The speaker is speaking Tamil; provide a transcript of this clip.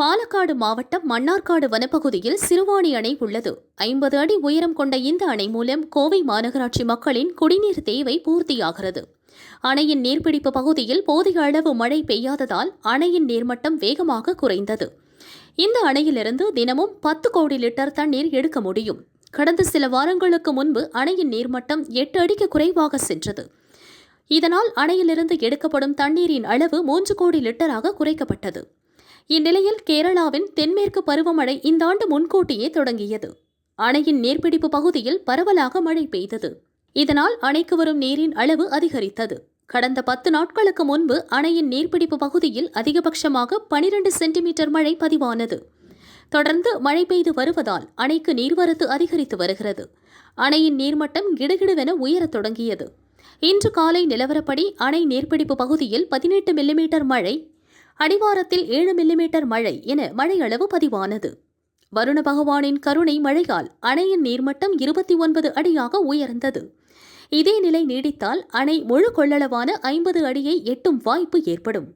பாலக்காடு மாவட்டம் மன்னார்காடு வனப்பகுதியில் சிறுவாணி அணை உள்ளது. ஐம்பது அடி உயரம் கொண்ட இந்த அணை மூலம் கோவை மாநகராட்சி மக்களின் குடிநீர் தேவை பூர்த்தியாகிறது. அணையின் நீர்பிடிப்பு பகுதியில் போதிய அளவு மழை பெய்யாததால் அணையின் நீர்மட்டம் வேகமாக குறைந்தது. இந்த அணையிலிருந்து தினமும் பத்து கோடி லிட்டர் தண்ணீர் எடுக்க முடியும். கடந்த சில வாரங்களுக்கு முன்பு அணையின் நீர்மட்டம் எட்டு அடிக்கு குறைவாக சென்றது. இதனால் அணையிலிருந்து எடுக்கப்படும் தண்ணீரின் அளவு மூன்று கோடி லிட்டராக குறைக்கப்பட்டது. இந்நிலையில் கேரளாவின் தென்மேற்கு பருவமழை இந்த ஆண்டு முன்கூட்டியே தொடங்கியது. அணையின் நீர்பிடிப்பு பகுதியில் பரவலாக மழை பெய்தது. இதனால் அணைக்கு வரும் நீரின் அளவு அதிகரித்தது. கடந்த பத்து நாட்களுக்கு முன்பு அணையின் நீர்பிடிப்பு பகுதியில் அதிகபட்சமாக பனிரெண்டு சென்டிமீட்டர் மழை பதிவானது. தொடர்ந்து மழை பெய்து வருவதால் அணைக்கு நீர்வரத்து அதிகரித்து வருகிறது. அணையின் நீர்மட்டம் கிடுகிடுவென உயரத் தொடங்கியது. இன்று காலை நிலவரப்படி அணை நீர்பிடிப்பு பகுதியில் பதினெட்டு மில்லிமீட்டர் மழை அடிவாரத்தில் ஏழு மில்லிமீட்டர் மழை என மழையளவு பதிவானது. வருண பகவானின் கருணை மழையால் அணையின் நீர்மட்டம் இருபத்தி ஒன்பது அடியாக உயர்ந்தது. இதே நிலை நீடித்தால் அணை முழு கொள்ளளவான ஐம்பது அடியை எட்டும் வாய்ப்பு ஏற்படும்.